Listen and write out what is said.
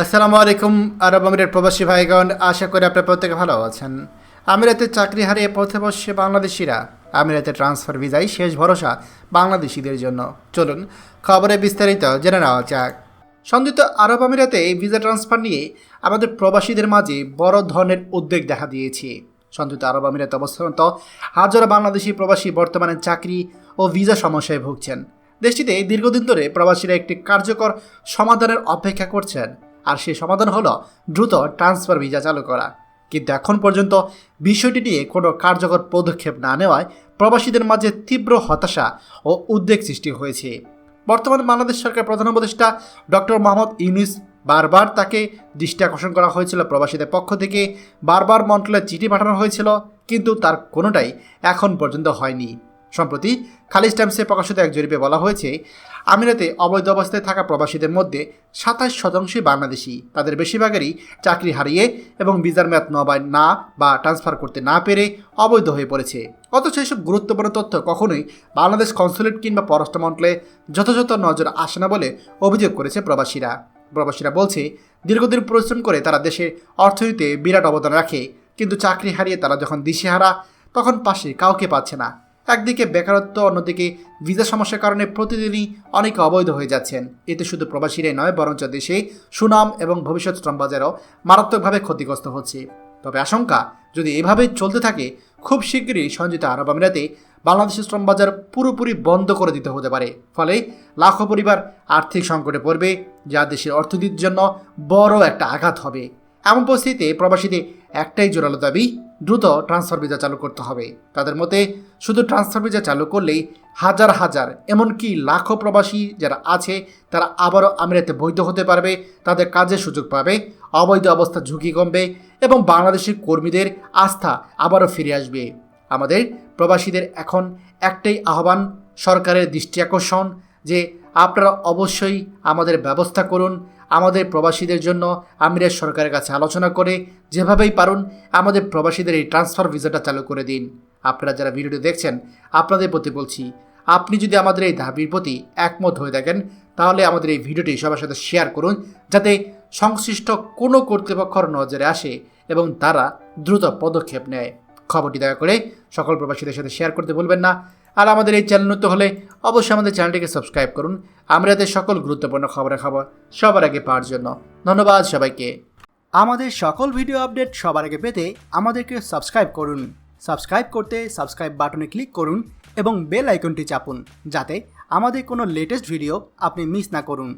আসসালামু আলাইকুম, আরব আমিরের প্রবাসী ভাইগণ, আশা করি আপনার প্রত্যেকে ভালো আছেন। আমিরাতে চাকরি হারিয়ে পথে বসছে বাংলাদেশিরা। আমিরাতে ট্রান্সফার ভিসাই শেষ ভরসা বাংলাদেশিদের জন্য। চলুন, খবরে বিস্তারিত জেনে নেওয়া যাক। সংযুক্ত আরব আমিরাতে ভিসা ট্রান্সফার নিয়ে আমাদের প্রবাসীদের মাঝে বড় ধরনের উদ্বেগ দেখা দিয়েছে। সংযুক্ত আরব আমিরাতে অবস্থানত হাজারো বাংলাদেশি প্রবাসী বর্তমানে চাকরি ও ভিসা সমস্যায় ভুগছেন। দেশটিতে দীর্ঘদিন ধরে প্রবাসীরা একটি কার্যকর সমাধানের অপেক্ষা করছেন। আর সেই সমাধান হলো দ্রুত ট্রান্সফার ভিসা চালু করা। কিন্তু এখন পর্যন্ত বিষয়টি নিয়ে কোনো কার্যকর পদক্ষেপ না নেওয়ায় প্রবাসীদের মাঝে তীব্র হতাশা ও উদ্বেগ সৃষ্টি হয়েছে। বর্তমানে বাংলাদেশ সরকার প্রধান উপদেষ্টা ডক্টর মোহাম্মদ ইউনুস বারবার তাকে দৃষ্টি আকর্ষণ করা হয়েছিল প্রবাসীদের পক্ষ থেকে, বারবার মন্ত্রণালয়ে চিঠি পাঠানো হয়েছিল, কিন্তু তার কোনোটাই এখন পর্যন্ত হয়নি। সম্প্রতি খালিজ টাইমসে প্রকাশিত এক জরিপে বলা হয়েছে আমিরাতে অবৈধ অবস্থায় থাকা প্রবাসীদের মধ্যে সাতাশ শতাংশই বাংলাদেশি। তাদের বেশিরভাগেরই চাকরি হারিয়ে এবং ভিসার মেয়াদ নবায়ন না বা ট্রান্সফার করতে না পেরে অবৈধ হয়ে পড়েছে। অথচ এসব গুরুত্বপূর্ণ তথ্য কখনোই বাংলাদেশ কনসুলেট কিংবা পররাষ্ট্র মন্ত্রণালয়ে যথাযথ নজর আসে না বলে অভিযোগ করেছে প্রবাসীরা। প্রবাসীরা বলছে, দীর্ঘদিন পরিশ্রম করে তারা দেশের অর্থনীতিতে বিরাট অবদান রাখে, কিন্তু চাকরি হারিয়ে তারা যখন দিশেহারা, তখন পাশে কাউকে পাচ্ছে না। একদিকে বেকারত্ব, অন্যদিকে ভিসা সমস্যার কারণে প্রতিদিনই অনেকে অবৈধ হয়ে যাচ্ছেন। এতে শুধু প্রবাসীরাই নয়, বরঞ্চ দেশে সুনাম এবং ভবিষ্যৎ শ্রম বাজারও মারাত্মকভাবে ক্ষতিগ্রস্ত হচ্ছে। তবে আশঙ্কা, যদি এভাবেই চলতে থাকে, খুব শীঘ্রই সংযুক্ত আরব আমিরাতে বাংলাদেশের শ্রম বাজার পুরোপুরি বন্ধ করে দিতে হতে পারে। ফলে লাখো পরিবার আর্থিক সংকটে পড়বে, যা দেশের অর্থনীতির জন্য বড় একটা আঘাত হবে। এমন পরিস্থিতিতে প্রবাসীদের একটাই জোরালো দাবি দ্রুত ট্রান্সফার ভিসা চালু করতে হবে। তাদের মতে, শুধু ট্রান্সফার ভিসা চালু করলেই হাজার হাজার, এমনকি লাখো প্রবাসী যারা আছে, তারা আবারও আমিরাতে বৈধ হতে পারবে, তাদের কাজের সুযোগ পাবে, অবৈধ অবস্থা ঝুঁকি কমবে এবং বাংলাদেশের কর্মীদের আস্থা আবারও ফিরে আসবে। আমাদের প্রবাসীদের এখন একটাই আহ্বান, সরকারের দৃষ্টি আকর্ষণ যে আপনারা অবশ্যই আমাদের ব্যবস্থা করুন, আমাদের প্রবাসীদের জন্য আমিরের সরকারের কাছে আলোচনা করে যেভাবেই পারুন আমাদের প্রবাসীদের এই ট্রান্সফার ভিসাটা চালু করে দিন। আপনারা যারা ভিডিওটি দেখছেন, আপনাদের প্রতি বলছি, আপনি যদি আমাদের এই দাবির প্রতি একমত হয়ে থাকেন, তাহলে আমাদের এই ভিডিওটি সবার সাথে শেয়ার করুন, যাতে সংশ্লিষ্ট কোনো কর্তৃপক্ষর নজরে আসে এবং তারা দ্রুত পদক্ষেপ নেয়। খবরটি দয়া করে সকল প্রবাসীদের সাথে শেয়ার করতে ভুলবেন না। আর আমাদের এই চ্যানেল নতুন হলে অবশ্যই আমাদের চ্যানেলটিকে সাবস্ক্রাইব করুন। আমরা এদের সকল গুরুত্বপূর্ণ খবরের খবর সবার আগে পাওয়ার জন্য ধন্যবাদ সবাইকে। আমাদের সকল ভিডিও আপডেট সবার আগে পেতে আমাদেরকে সাবস্ক্রাইব করুন। সাবস্ক্রাইব করতে সাবস্ক্রাইব বাটনে ক্লিক করুন এবং বেল আইকনটি চাপুন, যাতে আমাদের কোনো লেটেস্ট ভিডিও আপনি মিস না করুন।